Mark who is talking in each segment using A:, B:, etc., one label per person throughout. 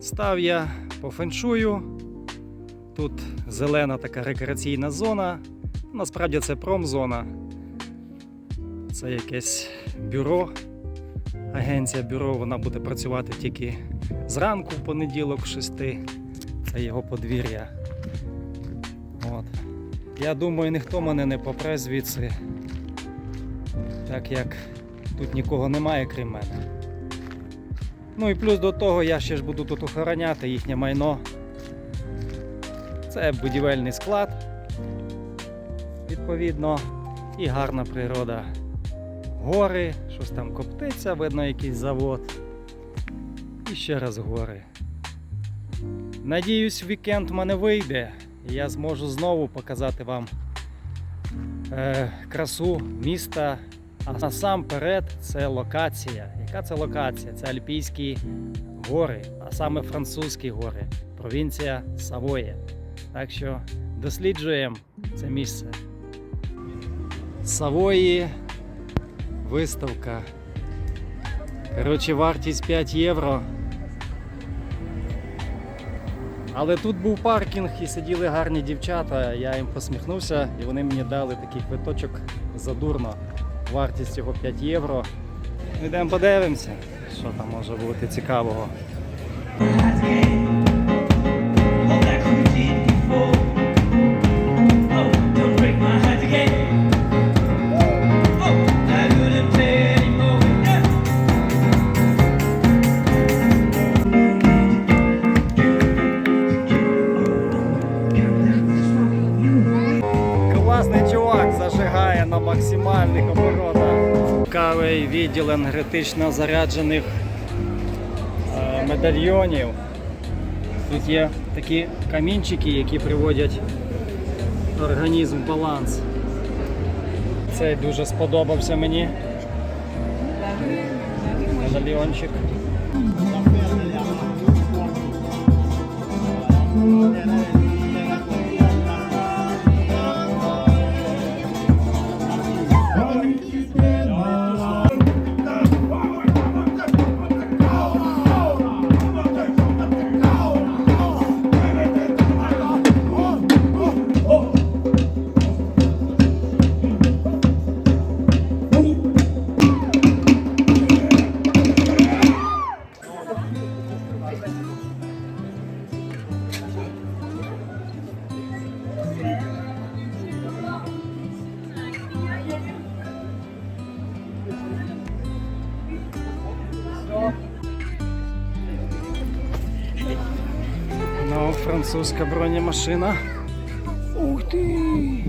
A: Став я по феншую. Тут зелена така рекреаційна зона. Насправді це промзона. Це якесь бюро. Агенція бюро вона буде працювати тільки зранку в понеділок, 6. Це його подвір'я. От. Я думаю, ніхто мене не попре звідси, так як тут нікого немає, крім мене. Ну і плюс до того я ще ж буду тут охороняти їхнє майно. Це будівельний склад, відповідно, і гарна природа. Гори, щось там коптиться, видно якийсь завод. І ще раз гори. Надіюсь, вікенд в мене вийде, і я зможу знову показати вам е, красу міста. А насамперед це локація. Яка це локація? Це Альпійські гори, а саме французькі гори, провінція Савоє. Так що досліджуємо це місце. Савої виставка. Коротше, вартість 5 євро. Але тут був паркінг і сиділи гарні дівчата. Я їм посміхнувся і вони мені дали такий квиточок задурно. Вартість його 5 євро. Йдемо подивимося, що там може бути цікавого. Енергетично заряджених е, медальйонів. Тут є такі камінчики, які приводять організм в баланс. Цей дуже сподобався мені. Медальйончик. Французька бронемашина. Ух ти!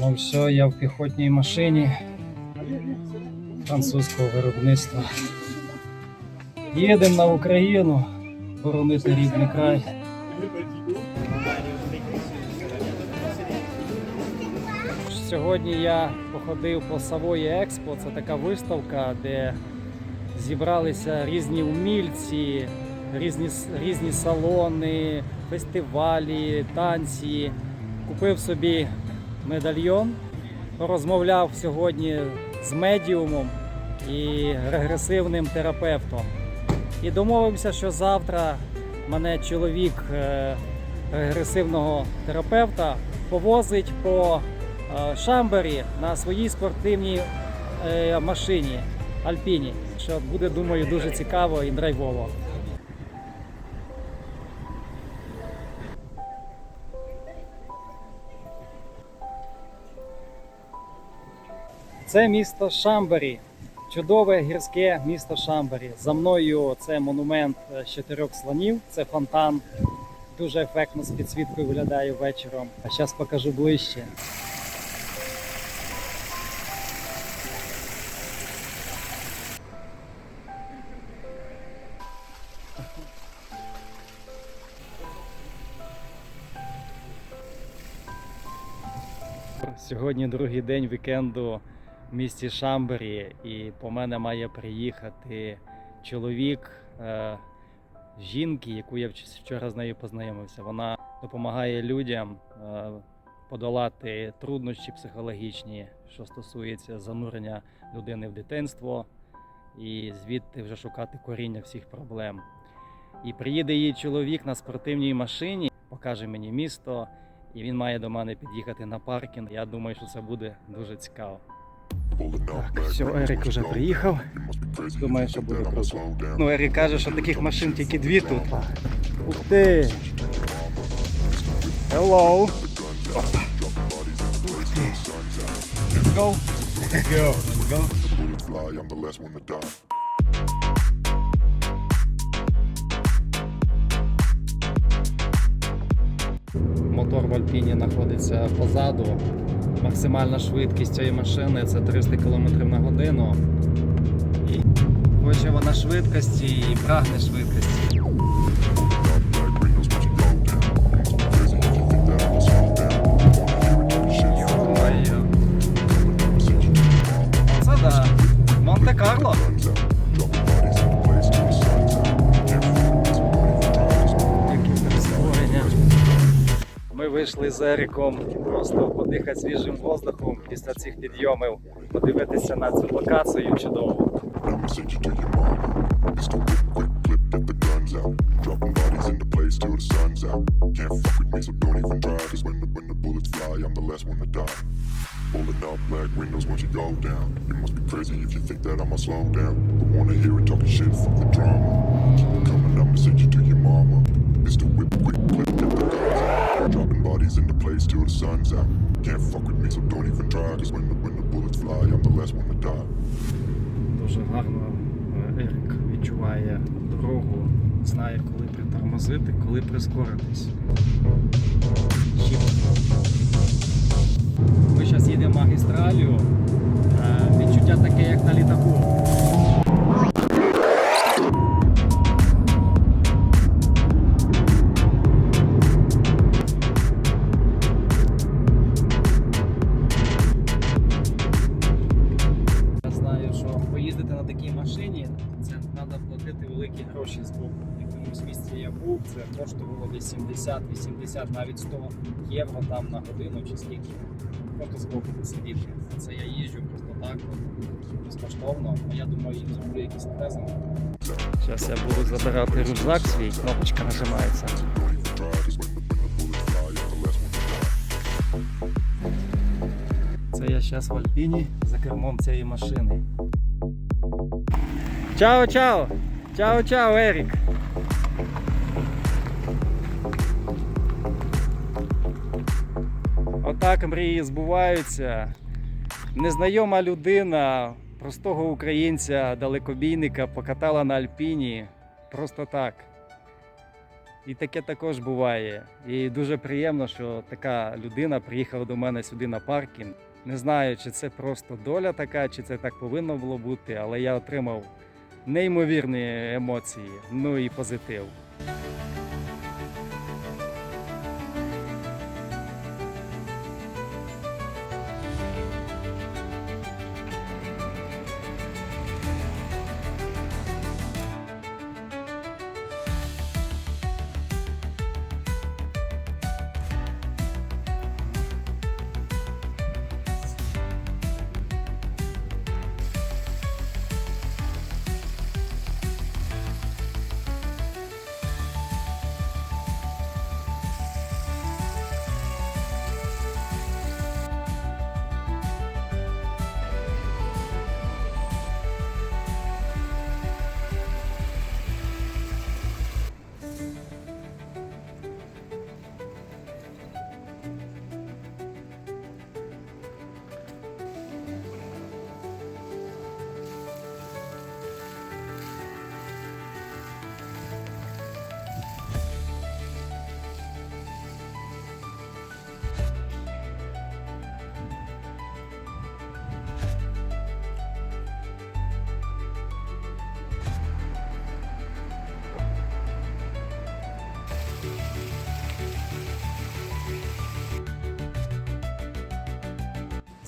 A: Ну все, я в піхотній машині французького виробництва. Їдемо на Україну боронити рідний край. Сьогодні я походив по Савої Експо. Це така виставка, де зібралися різні умільці, різні, різні салони, фестивалі, танці. Купив собі медальйон, розмовляв сьогодні з медіумом і регресивним терапевтом. І домовився, що завтра мене чоловік е, регресивного терапевта повозить по е, Шамбері на своїй спортивній е, машині Альпіні. Що буде, думаю, дуже цікаво і драйвово. Це місто Шамбері. Чудове гірське місто Шамбері. За мною це монумент е, з чотирьох слонів, це фонтан. Дуже ефектно з підсвіткою виглядає вечором. А зараз покажу ближче. Сьогодні другий день вікенду в місті Шамбері, і по мене має приїхати чоловік е, жінки, яку я вч- вчора з нею познайомився. Вона допомагає людям е, подолати труднощі психологічні, що стосується занурення людини в дитинство і звідти вже шукати коріння всіх проблем. І приїде її чоловік на спортивній машині, покаже мені місто, і він має до мене під'їхати на паркінг. Я думаю, що це буде дуже цікаво. Так, все, Ерік вже приїхав. Думаю, що буде круто. Ну, Ерік каже, що таких машин тільки дві тут. Ух ти! Hello! Мотор в Альпіні знаходиться позаду. Максимальна швидкість цієї машини це 300 км на годину. І хоче вона швидкості і прагне швидкості. Вийшли з Еріком просто подихати свіжим воздухом після цих підйомів, подивитися на цю локацію
B: die. Pulling up black windows once you go down. You must be crazy if you think that I'ma slow down. But wanna hear it talking shit, fuck the drama. Keep it coming, I'ma send you to your mama. It's the whip, quick clip, place till the sun's out. Can't fuck with me, so don't even try. Cause when the, when the bullets fly, I'm the last one to die.
A: Дуже гарно е, Ерік відчуває дорогу, знає, коли притормозити, коли прискоритись. Ми зараз їдемо магістралю. Е, Відчуття таке, як на літаку. 70, 80, навіть 100 євро там на годину чи скільки. Просто з боку посидіти. Це я їжджу просто так, безкоштовно, а я думаю, їм зроблю якийсь презент. Зараз я буду забирати рюкзак свій, кнопочка нажимається. Це я зараз в Альпіні за кермом цієї машини. Чао, чао! Чао, чао, Ерік! Отак мрії збуваються. Незнайома людина, простого українця, далекобійника покатала на Альпіні просто так. І таке також буває. І дуже приємно, що така людина приїхала до мене сюди на паркінг. Не знаю, чи це просто доля така, чи це так повинно було бути, але я отримав неймовірні емоції, ну і позитив.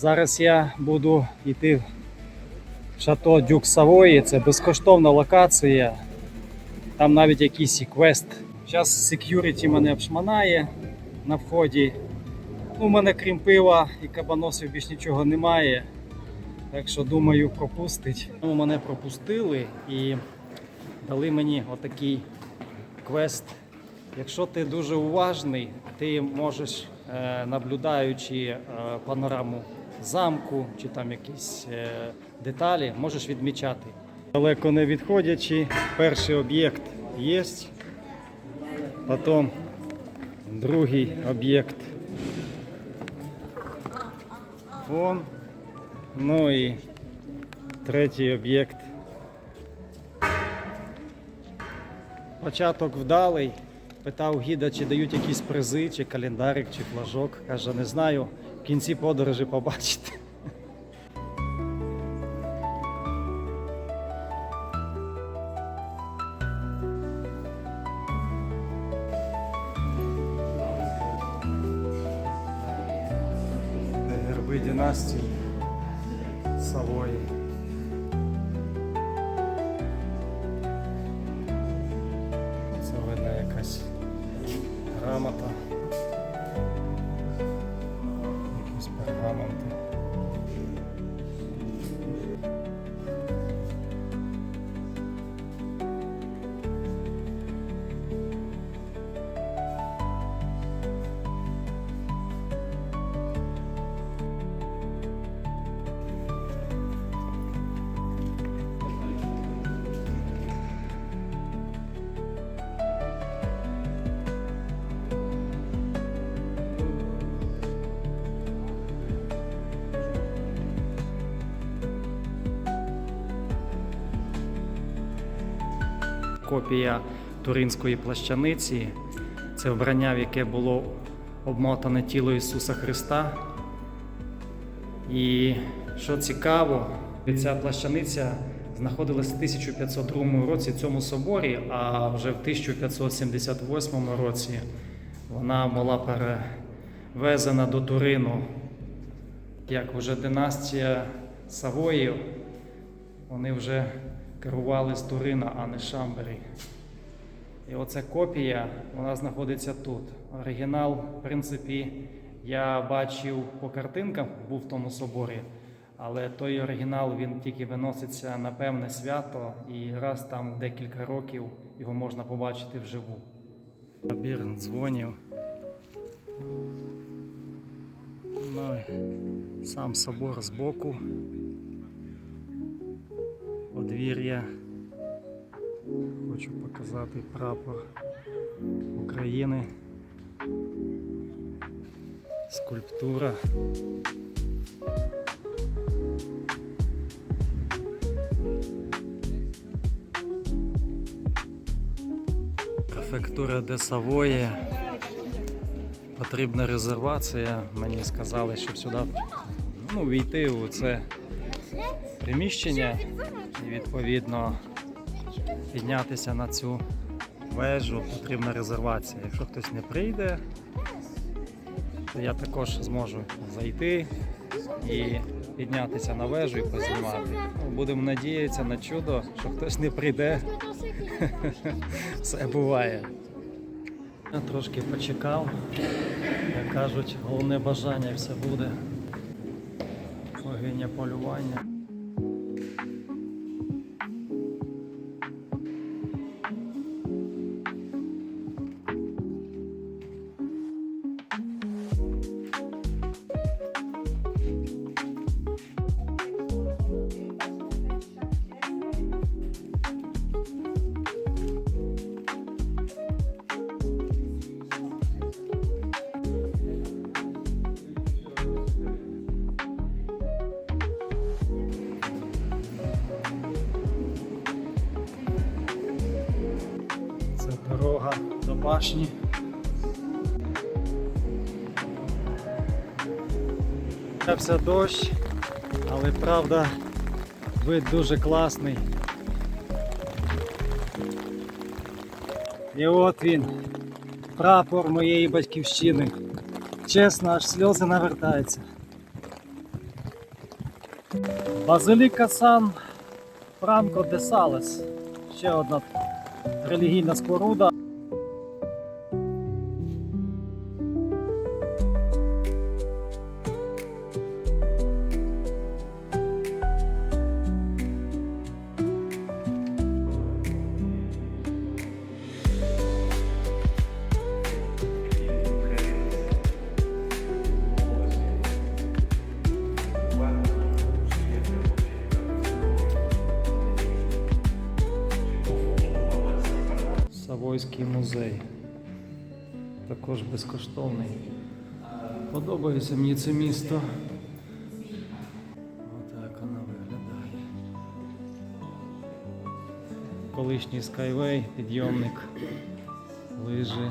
A: Зараз я буду йти в шато Дюк Савої. Це безкоштовна локація. Там навіть якийсь квест. Зараз секюріті мене обшманає на вході. Ну, у мене крім пива і кабаносів більш нічого немає. Так що думаю, пропустить. Ну, мене пропустили і дали мені отакий квест. Якщо ти дуже уважний, ти можеш, е, наблюдаючи е, панораму замку чи там якісь е, деталі, можеш відмічати. Далеко не відходячи, перший об'єкт є, потім другий об'єкт. Вон. Ну і третій об'єкт. Початок вдалий. Питав гіда, чи дають якісь призи, чи календарик, чи флажок. Каже, не знаю. Кінці подорожі побачите. Копія туринської плащаниці. Це вбрання, в яке було обмотане тіло Ісуса Христа. І що цікаво, ця плащаниця знаходилась в 1502 році в цьому соборі, а вже в 1578 році вона була перевезена до Турину, як вже династія Савоїв. Вони вже керували з Турина, а не Шамбері. І оця копія, вона знаходиться тут. Оригінал, в принципі, я бачив по картинкам, був в тому соборі, але той оригінал він тільки виноситься на певне свято, і раз там декілька років його можна побачити вживу. Набір дзвонів. Ну, сам собор збоку. Подвір'я. Хочу показати прапор України. Скульптура. Префектура де Савоє. Потрібна резервація. Мені сказали, щоб сюди ну, війти у це приміщення і відповідно піднятися на цю вежу потрібна резервація. Якщо хтось не прийде, то я також зможу зайти і піднятися на вежу і познімати. Будемо надіятися на чудо, що хтось не прийде. Все буває. Я трошки почекав. Як кажуть, головне бажання все буде. Полювання. Це дорога до башні. Почався дощ, але правда вид дуже класний. І от він, прапор моєї батьківщини. Чесно, аж сльози навертаються. Базиліка Сан Франко де Салес. Ще одна релігійна споруда. Також безкоштовний. Подобається мені це місто. Отак воно виглядає. Колишній скайвей, підйомник, лижі.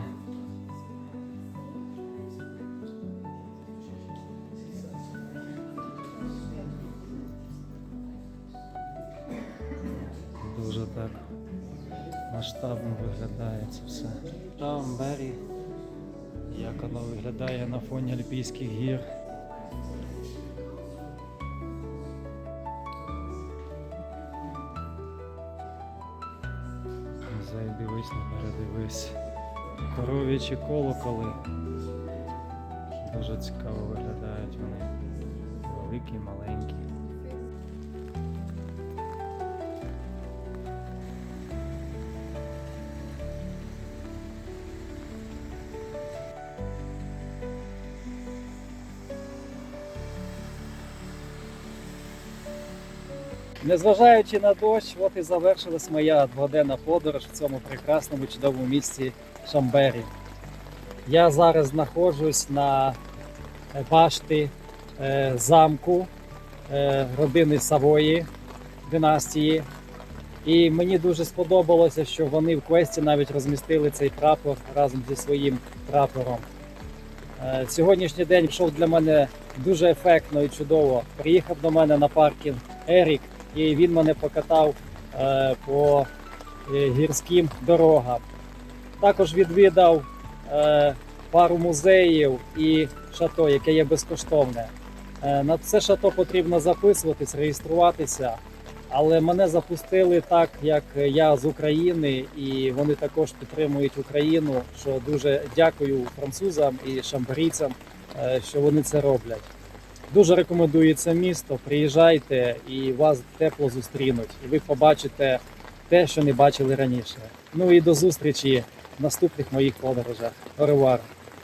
A: Дуже так масштабно виглядає це все. Там Бері, як виглядає на фоні Альпійських гір. Музей не передивись. Коров'ячі колоколи. Дуже цікаво виглядають вони. Великі, маленькі. Незважаючи на дощ, от і завершилась моя дводенна подорож в цьому прекрасному чудовому місці Шамбері. Я зараз знаходжусь на е, башті е, замку е, родини Савої династії. І мені дуже сподобалося, що вони в квесті навіть розмістили цей прапор разом зі своїм прапором. Сьогоднішній день йшов для мене дуже ефектно і чудово. Приїхав до мене на паркінг Ерік, і він мене покатав е, по е, гірським дорогам. Також відвідав е, пару музеїв і шато, яке є безкоштовне. На це шато потрібно записуватись, реєструватися. Але мене запустили так, як я з України, і вони також підтримують Україну. Що дуже дякую французам і шамбарійцям, що вони це роблять. Дуже рекомендую це місто. Приїжджайте і вас тепло зустрінуть, і ви побачите те, що не бачили раніше. Ну і до зустрічі в наступних моїх подорожах. Оревар!